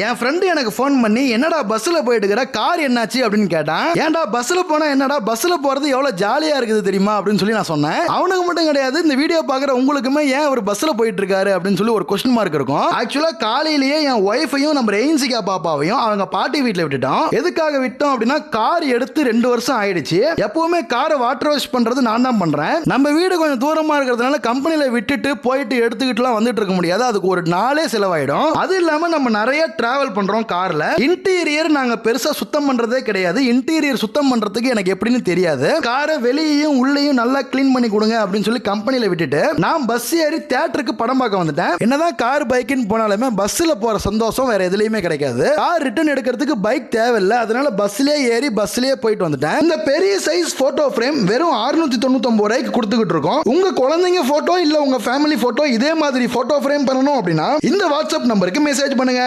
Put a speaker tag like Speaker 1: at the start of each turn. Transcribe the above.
Speaker 1: என் friend எனக்கு phone பண்ணி என்னடா பஸ்ஸில் போயிட்டு இருக்கிற கார் என்னாச்சு? அப்படின்னு கேட்டான். ஏன்டா பஸ்ஸில் போனால் என்னடா? பஸ்ஸில் போகிறது எவ்வளோ ஜாலியாக இருக்குது தெரியுமா? அப்படின்னு சொல்லி நான் சொன்னேன். அவனுக்கு மட்டும் கிடையாது இந்த வீடியோ பார்க்குற உங்களுக்குமே ஏன் அவர் பஸ்ஸில் போயிட்டு இருக்காரு அப்படின்னு சொல்லி ஒரு கொஸ்டின் மார்க் இருக்கும். ஆக்சுவலாக காலையிலேயே என் ஒய்ஃபையும் நம்ம ரெயின்சிகா பாப்பாவையும் அவங்க பாட்டி வீட்டில் விட்டுட்டோம். எதுக்காக விட்டோம் அப்படின்னா கார் எடுத்து ரெண்டு வருஷம் ஆயிடுச்சு. எப்பவுமே காரை வாட்டர் வாஷ் பண்ணுறது நான் தான் பண்ணுறேன் நம்ம வீடு கொஞ்சம் தூரமாக இருக்கிறதுனால கம்பெனியில் விட்டுட்டு போயிட்டு எடுத்துக்கிட்டுலாம் வந்துட்டு இருக்க முடியாது. அதுக்கு ஒரு நாளே செலவாயிடும். அது இல்லாமல் நம்ம நிறைய டிராவல் பண்றோம் கார்ல. இன்டீரியர் நாங்க பெருசா சுத்தம் பண்றதே கிடையாது. இன்டீரியர் சுத்தம் பண்றதுக்கு எனக்கு எப்படின்னு தெரியாது. காரை வெளியையும் உள்ளேயும் நல்லா க்ளீன் பண்ணி கொடுங்க அப்படின்னு சொல்லி கம்பெனியில் விட்டுட்டு நான் பஸ் ஏறி தியேட்டருக்கு படம் பார்க்க வந்துட்டேன். என்னதான் கார் பைக்குன்னு போனாலுமே பஸ்ஸில் போற சந்தோஷம் வேற எதுலயுமே கிடைக்காது. கார் ரிட்டர்ன் எடுக்கிறதுக்கு பைக் தேவையில்லை. அதனால பஸ்லயே ஏறி பஸ்லயே போயிட்டு வந்துட்டேன். இந்த பெரிய சைஸ் போட்டோ ஃப்ரேம் வெறும் 699 தொண்ணூத்தொம்பது ரூபாய்க்கு கொடுத்துக்கிட்டு இருக்கோம். உங்க குழந்தைங்க போட்டோ இல்ல உங்க ஃபேமிலி போட்டோ இதே மாதிரி போட்டோ ஃப்ரேம் பண்ணணும் அப்படின்னா இந்த வாட்ஸ்அப் நம்பருக்கு மெசேஜ் பண்ணுங்க.